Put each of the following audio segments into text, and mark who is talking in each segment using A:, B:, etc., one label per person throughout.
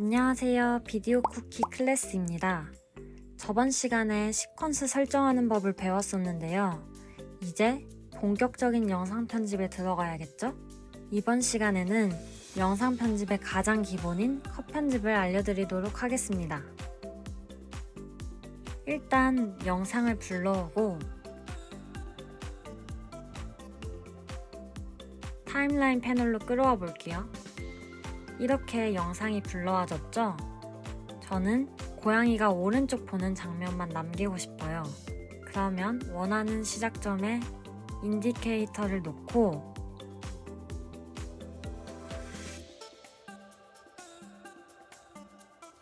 A: 안녕하세요. 비디오 쿠키 클래스입니다. 저번 시간에 시퀀스 설정하는 법을 배웠었는데요. 이제 본격적인 영상 편집에 들어가야겠죠? 이번 시간에는 영상 편집의 가장 기본인 컷 편집을 알려드리도록 하겠습니다. 일단 영상을 불러오고 타임라인 패널로 끌어와 볼게요. 이렇게 영상이 불러와졌죠? 저는 고양이가 오른쪽 보는 장면만 남기고 싶어요. 그러면 원하는 시작점에 인디케이터를 놓고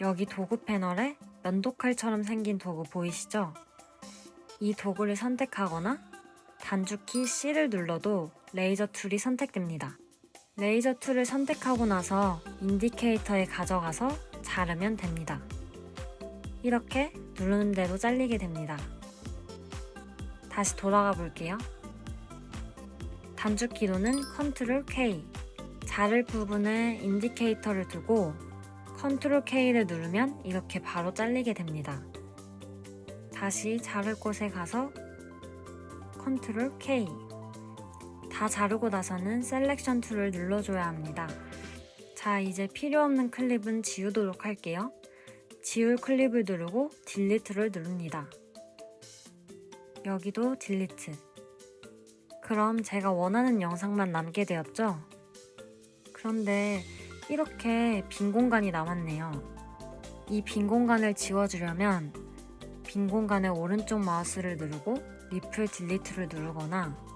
A: 여기 도구 패널에 면도칼처럼 생긴 도구 보이시죠? 이 도구를 선택하거나 단축키 C를 눌러도 레이저 툴이 선택됩니다. 레이저 툴을 선택하고 나서 인디케이터에 가져가서 자르면 됩니다. 이렇게 누르는 대로 잘리게 됩니다. 다시 돌아가 볼게요. 단축키로는 Ctrl K. 자를 부분에 인디케이터를 두고 Ctrl K를 누르면 이렇게 바로 잘리게 됩니다. 다시 자를 곳에 가서 Ctrl K. 다 자르고 나서는 셀렉션 툴을 눌러줘야 합니다. 자, 이제 필요 없는 클립은 지우도록 할게요. 지울 클립을 누르고 딜리트를 누릅니다. 여기도 딜리트. 그럼 제가 원하는 영상만 남게 되었죠? 그런데 이렇게 빈 공간이 남았네요. 이 빈 공간을 지워주려면 빈 공간의 오른쪽 마우스를 누르고 리플 딜리트를 누르거나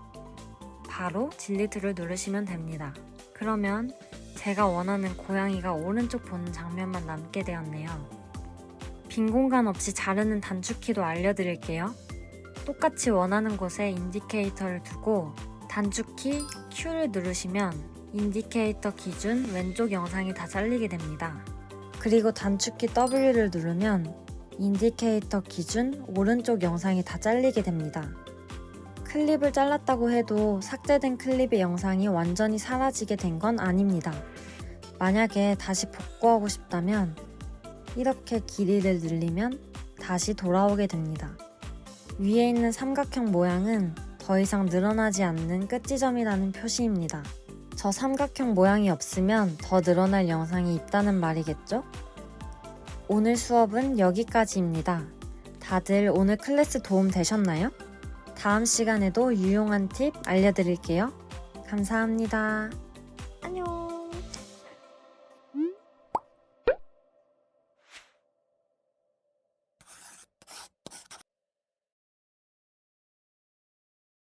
A: 바로 딜리트를 누르시면 됩니다. 그러면 제가 원하는 고양이가 오른쪽 보는 장면만 남게 되었네요. 빈 공간 없이 자르는 단축키도 알려드릴게요. 똑같이 원하는 곳에 인디케이터를 두고 단축키 Q를 누르시면 인디케이터 기준 왼쪽 영상이 다 잘리게 됩니다. 그리고 단축키 W를 누르면 인디케이터 기준 오른쪽 영상이 다 잘리게 됩니다. 클립을 잘랐다고 해도 삭제된 클립의 영상이 완전히 사라지게 된 건 아닙니다. 만약에 다시 복구하고 싶다면 이렇게 길이를 늘리면 다시 돌아오게 됩니다. 위에 있는 삼각형 모양은 더 이상 늘어나지 않는 끝지점이라는 표시입니다. 저 삼각형 모양이 없으면 더 늘어날 영상이 있다는 말이겠죠? 오늘 수업은 여기까지입니다. 다들 오늘 클래스 도움 되셨나요? 다음 시간에도 유용한 팁 알려드릴게요. 감사합니다.